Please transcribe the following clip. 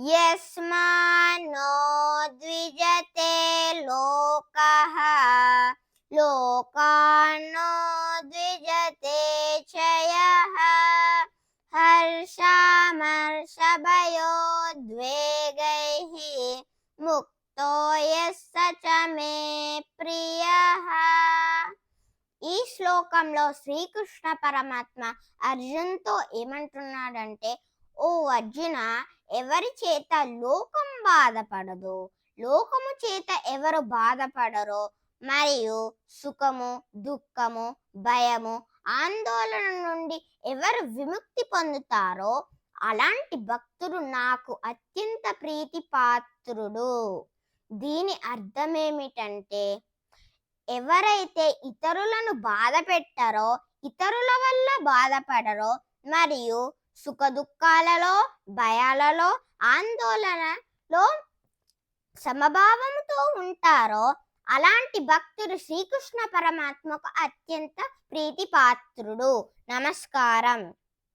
యస్మాన్నో ద్విజతే లోకః లోకాన్నో ద్విజతే చయః హర్షామర్షభయోద్వేగైః ముక్తో యస్స చ మే ప్రియః ఈ శ్లోకంలో శ్రీకృష్ణ పరమాత్మ అర్జున్తో ఏమంటున్నాడంటే ఓ అర్జున ఎవరి చేత లోకం బాధపడదు లోకము చేత ఎవరు బాధపడరో మరియు సుఖము దుఃఖము భయము ఆందోళన నుండి ఎవరు విముక్తి పొందుతారో అలాంటి భక్తుడు నాకు అత్యంత ప్రీతి పాత్రుడు దీని అర్థం ఏమిటంటే ఎవరైతే ఇతరులను బాధ పెట్టారో ఇతరుల వల్ల బాధపడరో మరియు సుఖ దుఃఖాలలో భయాలలో ఆందోళనలో సమభావంతో ఉంటారో అలాంటి భక్తుడు శ్రీకృష్ణ పరమాత్మకు అత్యంత ప్రీతి పాత్రుడు నమస్కారం.